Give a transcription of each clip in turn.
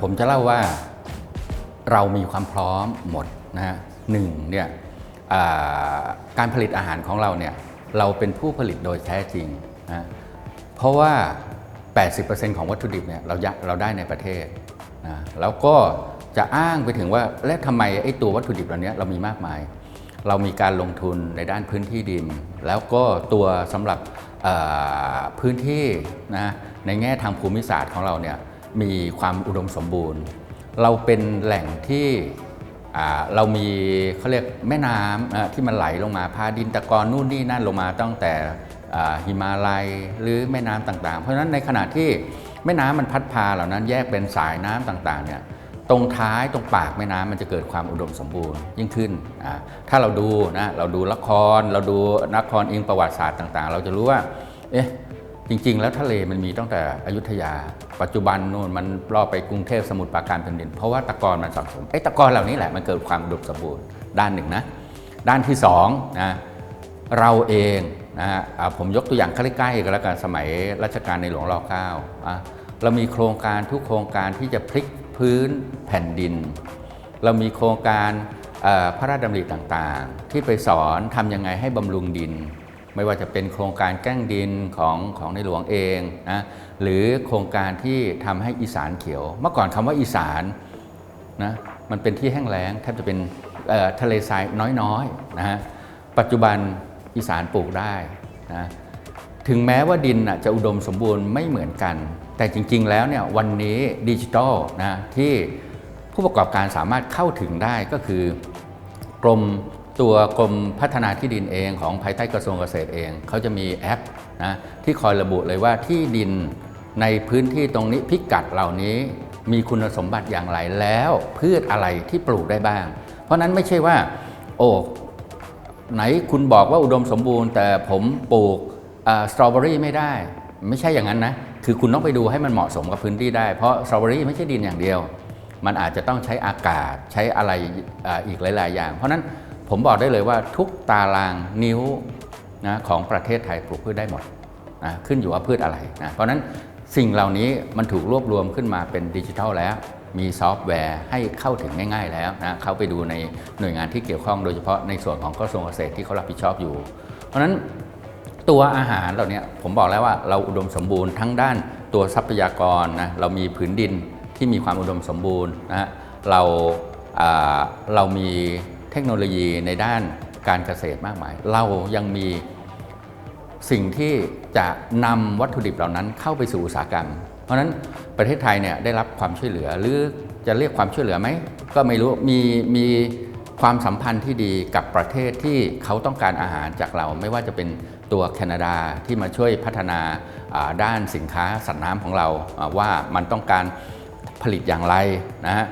ผมจะเล่าว่าเรามีความพร้อมหมดนะฮะหนึ่งเนี่ยการผลิตอาหารของเราเนี่ยเราเป็นผู้ผลิตโดยแท้จริงนะเพราะว่า 80%ของวัตถุดิบเนี่ยเรายะเราได้ในประเทศนะแล้วก็จะอ้างไปถึงว่าและทำไมไอ้ตัววัตถุดิบเหล่านี้เรามีมากมาย เรามีการลงทุนในด้านพื้นที่ดิน แล้วก็ตัวสำหรับพื้นที่นะในแง่ทางภูมิศาสตร์ของเราเนี่ย มีความอุดมสมบูรณ์ เราเป็นแหล่งที่เรามีเขาเรียกแม่น้ำที่มันไหลลงมาพาดินตะกอนนู่นนี่นั่นลงมาตั้งแต่หิมาลัยหรือแม่น้ำต่างๆ เพราะฉะนั้นในขณะที่แม่น้ำมันพัดพาเหล่านั้นแยกเป็นสายน้ำต่างๆเนี่ยตรงท้ายตรงปากแม่น้ำมันจะเกิดความอุดมสมบูรณ์ยิ่งขึ้น ถ้าเราดูนะเราดูละครเราดูนครอิงประวัติศาสตร์ต่างๆ เราจะรู้ว่าเอ๊ะ จริง ๆ แล้วทะเลมันมีตั้งแต่อยุธยา ปัจจุบันนู่นมันล่อไปกรุงเทพสมุทรปราการแผ่นดิน เพราะว่าตะกอนมันสังสมไอ้ตะกอนเหล่านี้แหละมันเกิดความอุดสมบูรณ์ด้านหนึ่งนะด้านที่สองนะเราเองนะผมยกตัวอย่างใกล้ๆกันแล้วกันสมัยรัชกาลในหลวงรอเก้าอะเรามีโครงการทุกโครงการที่จะพลิกพื้นแผ่นดิน เรามีโครงการพระราชดำริต่างๆ ที่ไปสอนทำยังไงให้บำรุงดิน ไม่ว่าจะเป็นโครงการแกล้งดินของของในหลวงเองนะหรือโครงการที่ทำให้อีสานเขียว เมื่อก่อนคำว่าอีสานนะมันเป็นที่แห้งแล้งแทบจะเป็นทะเลทรายน้อยๆนะฮะปัจจุบันอีสานปลูกได้นะถึงแม้ว่าดินจะอุดมสมบูรณ์ไม่เหมือนกัน แต่จริง ๆ แล้วเนี่ยวันนี้ดิจิทัลนะที่ผู้ประกอบการสามารถเข้าถึงได้ก็คือกรม ตัวกรมพัฒนาที่ดินเองของภายใต้กระทรวงเกษตรเอง เขาจะมีแอปนะที่คอยระบุเลยว่าที่ดินในพื้นที่ตรงนี้พิกัดเหล่านี้มีคุณสมบัติอย่างไรแล้วพืชอะไรที่ปลูกได้บ้าง เพราะนั้นไม่ใช่ว่า โอ้ไหนคุณบอกว่าอุดมสมบูรณ์ แต่ผมปลูกสตรอเบอรี่ไม่ได้ ไม่ใช่อย่างนั้นนะ คือคุณต้องไปดูให้มันเหมาะสมกับพื้นที่ได้ เพราะสตรอเบอรี่ไม่ใช่ดินอย่างเดียว มันอาจจะต้องใช้อากาศใช้อะไรอ่าอีกหลาย ๆ อย่าง เพราะนั้น ผมบอกได้เลยว่าทุกตารางนิ้วนะของประเทศไทยปลูกพืชได้หมดนะขึ้นอยู่ว่าพืชอะไรนะเพราะนั้นสิ่งเหล่านี้มันถูกรวบรวมขึ้นมาเป็นดิจิทัลแล้ว มีซอฟต์แวร์ให้เข้าถึงง่ายๆแล้วนะเข้าไปดูในหน่วยงานที่เกี่ยวข้องโดยเฉพาะในส่วนของกระทรวงเกษตรที่เขารับผิดชอบอยู่ เพราะนั้นตัวอาหารเหล่านี้ผมบอกแล้วว่าเราอุดมสมบูรณ์ทั้งด้านตัวทรัพยากรนะเรามีผืนดินที่มีความอุดมสมบูรณ์นะเราเรามี ทคโนโลยีในด้านการเกษตรมากมาย เรายังมีสิ่งที่จะนำวัตถุดิบเหล่านั้นเข้าไปสู่อุตสาหกรรม เพราะนั้นประเทศไทยเนี่ยได้รับความช่วยเหลือหรือจะเรียกความช่วยเหลือไหม ก็ไม่รู้มีมีความสัมพันธ์ที่ดีกับประเทศที่เขาต้องการอาหารจากเรา ไม่ว่าจะเป็นตัวแคนาดาที่มาช่วยพัฒนาด้านสินค้าสัตว์น้ำของเราว่ามันต้องการผลิตอย่างไรนะฮะ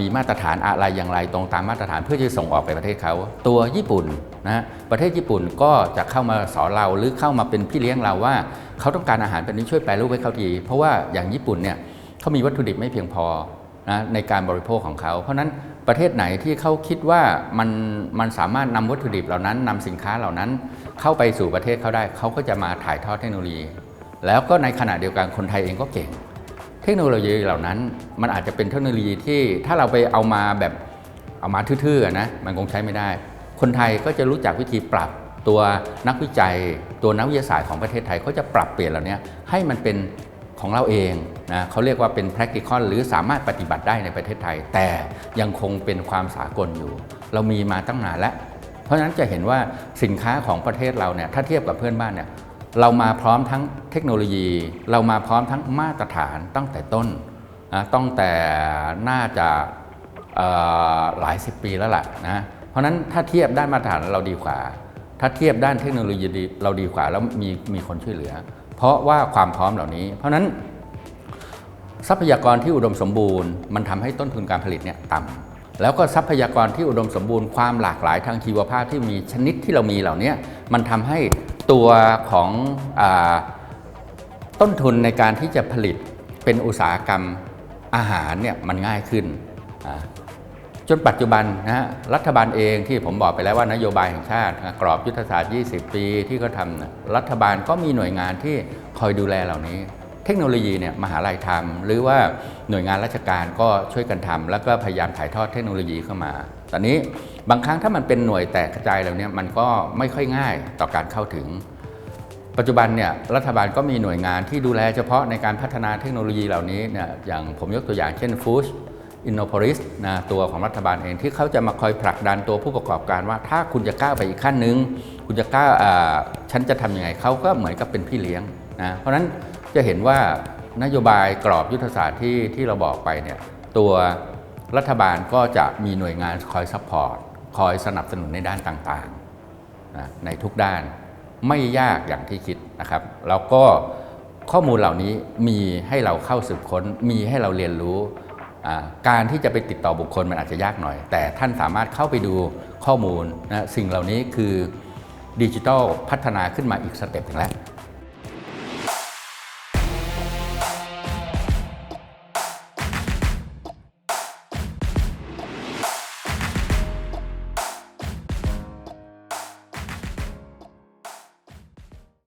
มีมาตรฐานอะไรอย่างไรตรงตามมาตรฐานเพื่อที่จะส่งออกไปประเทศเขา ตัวญี่ปุ่นนะประเทศญี่ปุ่นก็จะเข้ามาสอนเราหรือเข้ามาเป็นพี่เลี้ยงเราว่า เขาต้องการอาหารแบบนี้ช่วยแปลรูปให้เขาทีเพราะว่าอย่างญี่ปุ่นเนี่ยเขามีวัตถุดิบไม่เพียงพอนะในการบริโภคของเขา เพราะนั้นประเทศไหนที่เขาคิดว่ามันมันสามารถนำวัตถุดิบเหล่านั้นนำสินค้าเหล่านั้น เข้าไปสู่ประเทศเขาได้เขาก็จะมาถ่ายทอดเทคโนโลยี แล้วก็ในขณะเดียวกันคนไทยเองก็เก่ง คโนโลยีเหล่านั้นมันอาจจะเป็นเทคโนโลยีที่ถ้าเราไปเอามาแบบเอามาทื่อๆนะมันคงใช้ไม่ได้ คนไทยก็จะรู้จักวิธีปรับตัวนักวิจัย ตัวนักวิทยาศาสตร์ของประเทศไทยเขาจะปรับเปลี่ยนเหล่านี้ให้มันเป็นของเราเองนะเขาเรียกว่าเป็น practical หรือสามารถปฏิบัติได้ในประเทศไทย แต่ยังคงเป็นความสากลอยู่ เรามีมาตั้งนานแล้ว เพราะฉะนั้นจะเห็นว่าสินค้าของประเทศเราเนี่ยถ้าเทียบกับเพื่อนบ้านเนี่ยเรามาพร้อมทั้ง เทคโนโลยีเรามาพร้อมทั้งมาตรฐานตั้งแต่ต้นนะตั้งแต่น่าจะหลายสิบปีแล้วล่ะนะเพราะนั้นถ้าเทียบด้านมาตรฐานเราดีกว่า ถ้าเทียบด้านเทคโนโลยีเราดีกว่าแล้วมีมีคนช่วยเหลือ เพราะว่าความพร้อมเหล่านี้ เพราะนั้นทรัพยากรที่อุดมสมบูรณ์มันทำให้ต้นทุนการผลิตเนี่ยต่ำแล้วก็ทรัพยากรที่อุดมสมบูรณ์ความหลากหลายทางชีวภาพที่มีชนิดที่เรามีเหล่านี้มันทำให้ตัวของอ ต้นทุนในการที่จะผลิตเป็นอุตสาหกรรมอาหารเนี่ยมันง่ายขึ้น จนปัจจุบันนะฮะรัฐบาลเองที่ผมบอกไปแล้วว่านโยบายแห่งชาติ กรอบยุทธศาสตร์ 20 ปีที่เขาทำรัฐบาลก็มีหน่วยงานที่คอยดูแลเหล่านี้ เทคโนโลยีเนี่ยมหาลัยทำหรือว่าหน่วยงานราชการก็ช่วยกันทำแล้วก็พยายามถ่ายทอดเทคโนโลยีเข้ามาตอนนี้บางครั้งถ้ามันเป็นหน่วยแตกกระจายแล้วเนี่ยมันก็ไม่ค่อยง่ายต่อการเข้าถึง ปัจจุบันเนี่ยรัฐบาลก็มีหน่วยงานที่ดูแลเฉพาะในการพัฒนาเทคโนโลยีเหล่านี้เนี่ยอย่างผมยกตัวอย่างเช่น f o o d Innopolis นะตัวของรัฐบาลเองที่เขาจะมาคอยผลักดันตัวผู้ประกอบการว่า ถ้าคุณจะก้าวไปอีกขั้นหนึ่งคุณจะก้าวอ่าฉันจะทำยังไงเขาก็เหมือนกับเป็นพี่เลี้ยงนะเพราะนั้นจะเห็นว่านโยบายกรอบยุทธศาสตร์ที่ที่เราบอกไปเนี่ยตัวรัฐบาลก็จะมีหน่วยงานคอยซัพพอร์ตคอยสนับสนุนในด้านต่างๆนะในทุกด้าน ไม่ยากอย่างที่คิดนะครับ แล้วก็ข้อมูลเหล่านี้มีให้เราเข้าสืบค้น มีให้เราเรียนรู้ การที่จะไปติดต่อบุคคลมันอาจจะยากหน่อย แต่ท่านสามารถเข้าไปดูข้อมูลนะสิ่งเหล่านี้คือดิจิทัลพัฒนาขึ้นมาอีกสเต็ปหนึ่งแล้ว